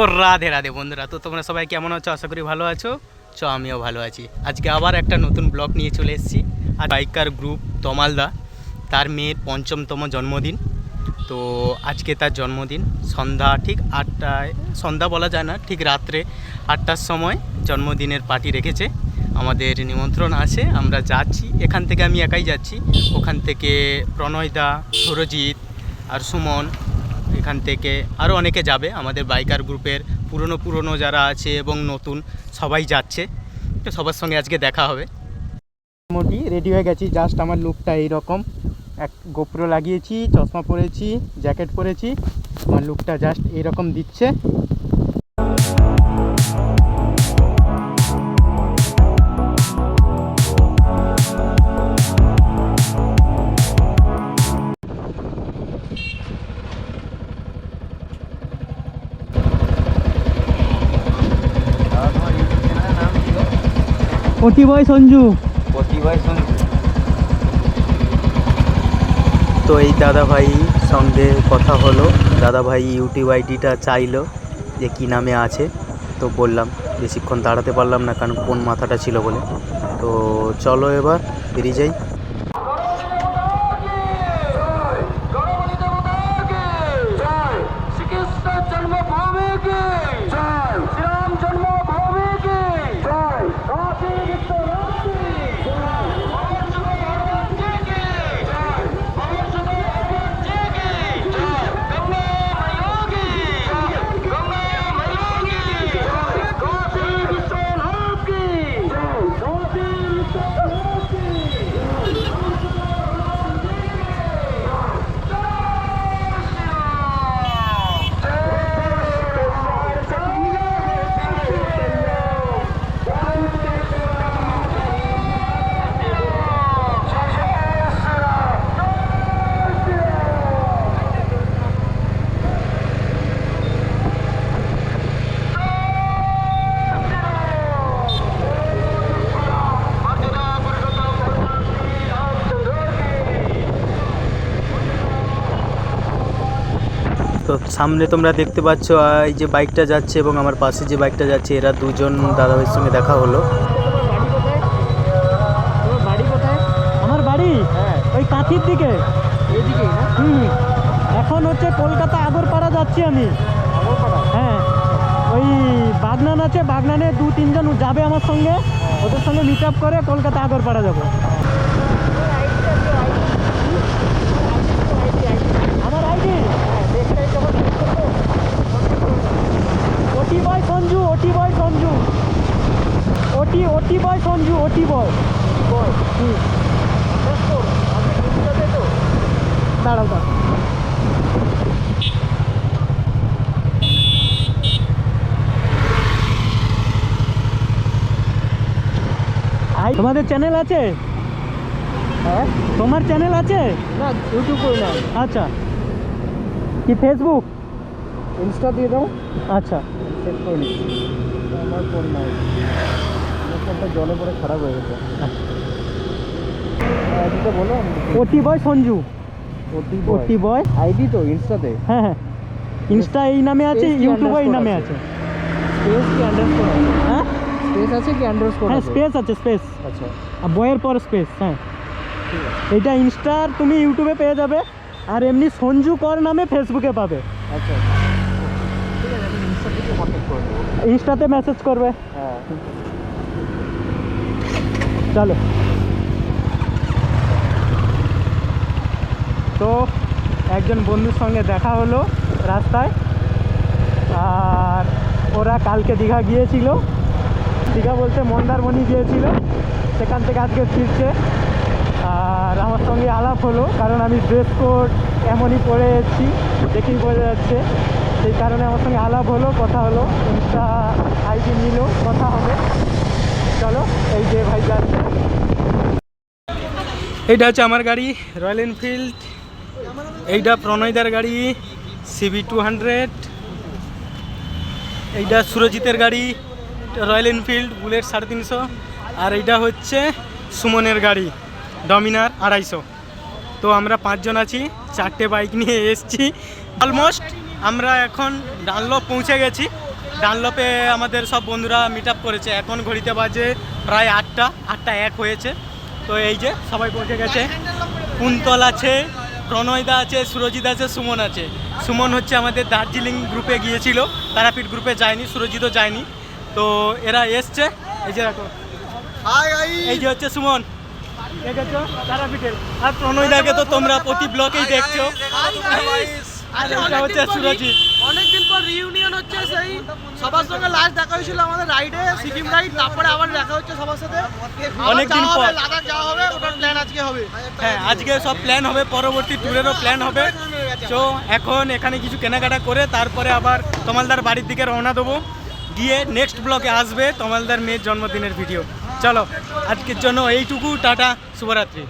রাধে রাধে বন্ধুরা। তো তোমরা সবাই কেমন আছো? আশা করি ভালো আছো। চ, আমিও ভালো আছি। আজকে আবার একটা নতুন ব্লগ নিয়ে চলে এসেছি। আর বাইকার গ্রুপ তমালদা তার মেয়ের পঞ্চমতম জন্মদিন। তো আজকে তার জন্মদিন। সন্ধ্যা ঠিক আটটায়, সন্ধ্যা বলা যায় না, ঠিক রাত্রে আটটার সময় জন্মদিনের পার্টি রেখেছে। আমাদের নিমন্ত্রণ আছে, আমরা যাচ্ছি। এখান থেকে আমি একাই যাচ্ছি। ওখান থেকে প্রণয়দা সুরজিৎ আর সুমন এখান থেকে আরও অনেকে যাবে। আমাদের বাইকার গ্রুপের পুরনো পুরনো যারা আছে এবং নতুন সবাই যাচ্ছে। তো সবার সঙ্গে আজকে দেখা হবে। মোটামুটি রেডি হয়ে গেছি। জাস্ট আমার লুকটা এইরকম। এক গোপ্রো লাগিয়েছি, চশমা পরেছি জ্যাকেট পরেছি। আমার লুকটা জাস্ট এইরকম দিচ্ছে। ওটি বয় সঞ্জু। তো এই দাদা ভাই সঙ্গে কথা হলো। দাদা ভাই ইউটিউব আইডিটা চাইলো যে কী নামে আছে। তো বললাম বেশিক্ষণ দাঁড়াতে পারলাম না, কারণ কোন মাথাটা ছিল বলে। তো চলো এবার বেরিয়ে যাই। Oh! সামনে তোমরা দেখতে পাচ্ছ এই যে বাইকটা যাচ্ছে এবং আমার পাশে যে বাইকটা যাচ্ছে এরা দুজন দাদাভাইয়ের সঙ্গে দেখা হলো। আমার বাড়ি? হ্যাঁ। ওই কাঁথির দিকে। এখন হচ্ছে কলকাতা আগরপাড়া যাচ্ছি আমি। হ্যাঁ। ওই বাগনান আছে বাগনানে দু তিনজন যাবে আমার সঙ্গে। ওদের সঙ্গে মিট আপ করে কলকাতা আগরপাড়া যাব আমার ID OT boy Sanju OT boy Sanju OT OT boy Sanju OT boy হুম দাঁড়াও দাঁড়াও। তোমাদের চ্যানেল আছে? হ্যাঁ? তোমার চ্যানেল আছে? না ইউটিউব করি না আচ্ছা। কি ফেসবুক ইনস্টা দিয়ে দাও। আচ্ছা। চেক করে নিচ্ছি। আমার ফোন নাই। ফোনটা জলে পড়ে খারাপ হয়ে গেছে। বলো? ওটি বয় সঞ্জু। ওটি ওটি বয়। আইডি তো ইনস্টাতে? হ্যাঁ হ্যাঁ। ইনস্টা এই নামে আছে ইউটিউবও এই নামে আছে? স্পেস কি আন্ডারস্কোর হ্যাঁ? স্পেস আছে কি আন্ডারস্কোর হ্যাঁ স্পেস আছে স্পেস আচ্ছা। আর বইয়ের পর স্পেস হ্যাঁ। এইটা ইনস্টার তুমি ইউটিউবে পেয়ে যাবে। আর এমনি সঞ্জু কর নামে ফেসবুকে পাবে। আচ্ছা। ইনস্টাতে মেসেজ করবে। হ্যাঁ। চলো। তো একজন বন্ধুর সঙ্গে দেখা হলো রাস্তায়, আর ওরা কালকে দীঘা গিয়েছিল। দীঘা বলতে মন্দারমণি গিয়েছিল, সেখান থেকে আজকে ফিরছে। আর আমার সঙ্গে আলাপ হলো, কারণ আমি ড্রেস কোড এমনই পরে এসেছি, দেখেই বোঝা যাচ্ছে। সেই কারণে আমার সঙ্গে আলাপ হলো, কথা হলো। ইনস্টা আইডি নিল, কথা হবে। চলো, এই যে ভাই যাচ্ছে। এইটা হচ্ছে আমার গাড়ি রয়্যাল এনফিল্ড এইটা প্রণয়দার গাড়ি সিবি টু হান্ড্রেড এইটা সুরজিতের গাড়ি রয়্যাল এনফিল্ড বুলেট সাড়ে তিনশো। আর এইটা হচ্ছে সুমনের গাড়ি, ডমিনার আড়াইশো। তো আমরা পাঁচজন আছি, চারটে বাইক নিয়ে এসছি। অলমোস্ট আমরা এখন ডানলপ পৌঁছে গেছি। ডানলপে আমাদের সব বন্ধুরা মিট আপ করেছে। এখন ঘড়িতে বাজে প্রায় আটটা আটটা এক হয়েছে। তো এই যে সবাই পৌঁছে গেছে। কুন্তল আছে প্রণয়দা আছে সুরজিৎ আছে সুমন আছে। সুমন হচ্ছে আমাদের দার্জিলিং গ্রুপে গিয়েছিল। তারাপীঠ গ্রুপে যায়নি সুরজিৎও যায়নি। তো এরা এসছে। এই যে দেখো। এই যে হচ্ছে সুমন। দেখেছ তারাপীঠের। আর প্রণয়দাকে তো তোমরা প্রতি ব্লকেই দেখছ। আর এটা হচ্ছে সুরজিৎ অনেকদিন পর রিইউনিয়ন হচ্ছে সেই সবার সঙ্গে লাস্ট দেখা হয়েছিল আমাদের রাইডে সিকিম রাইড তারপরে আবার দেখা হচ্ছে সবার সাথে। অনেকদিন পর। লাদাখ যাওয়া হবে ওটার প্ল্যান আজকে হবে। হ্যাঁ আজকে সব প্ল্যান হবে পরবর্তী ট্যুরেরও প্ল্যান হবে। তো এখন এখানে কিছু কেনাকাটা করে তারপরে আবার তমালদার বাড়ির দিকে রওনা দেবো। গিয়ে নেক্সট ব্লকে আসবে তমালদার মেয়ের জন্মদিনের ভিডিও চলো আজকের জন্য এইটুকু টাটা শুভরাত্রি।